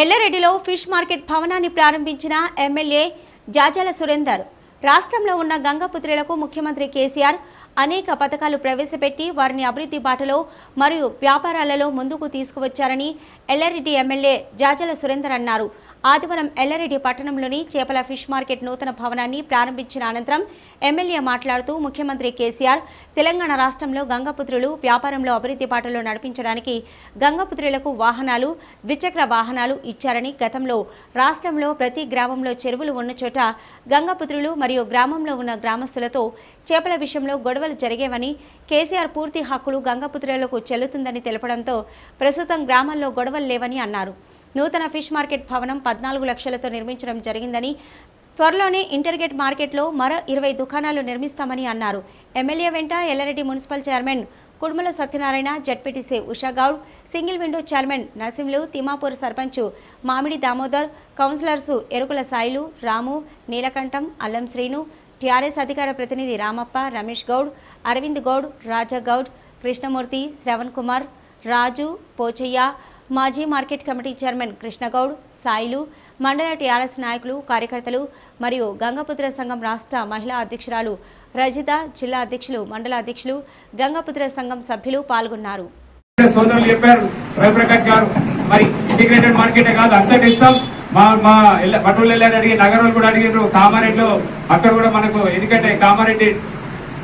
ఎల్లారెడ్డిలో fish market భవనాన్ని ప్రారంభించిన MLA Jajala Surender. రాష్ట్రంలో ఉన్న గంగపుత్రులకు ముఖ్యమంత్రి కేసీఆర్ అనేక పథకాలు ప్రవేశపెట్టి వారిని అభివృద్ధి బాటలో మరియు వ్యాపారాలలో ముందుకు తీసుకువచ్చారని ఎల్లారెడ్డి ఎమ్మెల్యే జాజాల సురేందర్ అన్నారు. ఆదివారం ఎల్లారెడ్డి పట్టణంలోని చేపల ఫిష్ మార్కెట్ నూతన భవనాన్ని ప్రారంభించిన అనంతరం ఎమ్మెల్యే మాట్లాడుతూ ముఖ్యమంత్రి కేసీఆర్ తెలంగాణ రాష్ట్రంలో గంగపుత్రులు వ్యాపారంలో అభివృద్ధి బాటలో నడిపించడానికి గంగపుత్రులకు వాహనాలు ద్విచక్ర వాహనాలు ఇచ్చారని గతంలో రాష్ట్రంలో ప్రతి గ్రామంలో చెరువులు ఉన్న చోట గంగపుత్రులు మరియు గ్రామంలో ఉన్న గ్రామస్తులతో చేపల విషయంలో గొడవలు జరిగేవని కేసీఆర్ పూర్తి హక్కులు గంగపుత్రులకు చెల్లుతుందని తెలపడంతో ప్రస్తుతం గ్రామాల్లో గొడవలు లేవని అన్నారు. నూతన ఫిష్ మార్కెట్ భవనం పద్నాలుగు లక్షలతో నిర్మించడం జరిగిందని త్వరలోనే ఇంటర్గేట్ మార్కెట్లో మరో ఇరవై దుకాణాలు నిర్మిస్తామని అన్నారు. ఎమ్మెల్యే వెంట Yellareddy municipal chairman Kudumala Satyanarayana ZPTC Ushagoud single window chairman Narasimhulu Thimmapur sarpanch Mamidi Damodar councillors Erukula Sailu Ramu Neelakantham Allam Srinu TRS అధికార ప్రతినిధి రామప్ప రమేష్ గౌడ్ అరవింద్ గౌడ్ రాజా గౌడ్ కృష్ణమూర్తి శ్రవణ్ కుమార్ రాజు పోచయ్య మాజీ market committee chairman Krishna Goud Sailu మండల టీఆర్ఎస్ నాయకులు కార్యకర్తలు మరియు గంగపుత్ర సంఘం రాష్ట్ర మహిళా అధ్యక్షురాలు రజిత జిల్లా అధ్యక్షులు మండల అధ్యక్షులు గంగపుత్ర సంఘం సభ్యులు పాల్గొన్నారు. మా మా ఎల్ల- పట్టులు వెళ్ళారు అడిగి నగరంలో కూడా అడిగినారు కామారెడ్డిలో అక్కడ కూడా మనకు ఎందుకంటే కామారెడ్డి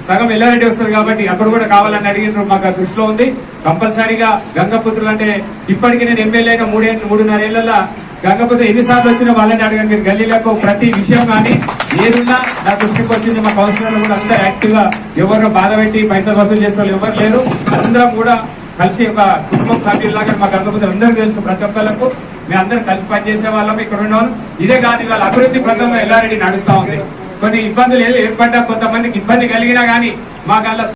సగం ఎల్లారెడ్డి వస్తుంది కాబట్టి అక్కడ కూడా కావాలని అడిగినారు మాకు దృష్టిలో ఉంది. కంపల్సరీగా గంగపుత్రులు అంటే ఇప్పటికీ నేను ఎమ్మెల్యే అయిన మూడే మూడున్నర ఏళ్ళలో గంగపుత్రులు ఎన్నిసార్లు వచ్చినా వాళ్ళని అడగండి మీరు గల్లీలకు ప్రతి విషయం కానీ ఏదున్నా నా దృష్టికి వచ్చింది. మా కౌన్సిలర్లు కూడా అంతా యాక్టివ్గా ఎవరు బాధ పెట్టి పైసలు వసూలు చేసే వాళ్ళు ఎవరు లేరు. అందరం కూడా కలిసి ఒక కుటుంబం సభ్యుల్లాగా మా గంగపుత్రులు అందరూ తెలుసు ప్రతి ఒక్కళ్ళకు. మేము అందరం కలిసి పనిచేసే వాళ్ళం ఇక్కడ ఉన్న ఇదే కాదు ఇవాళ అభివృద్ధి ప్రథమ ఎల్లారెడ్డి నడుస్తా ఉంది. కొన్ని ఇబ్బందులు ఏర్పడ్డా కొంతమందికి ఇబ్బంది కలిగినా గానీ మాకల్లా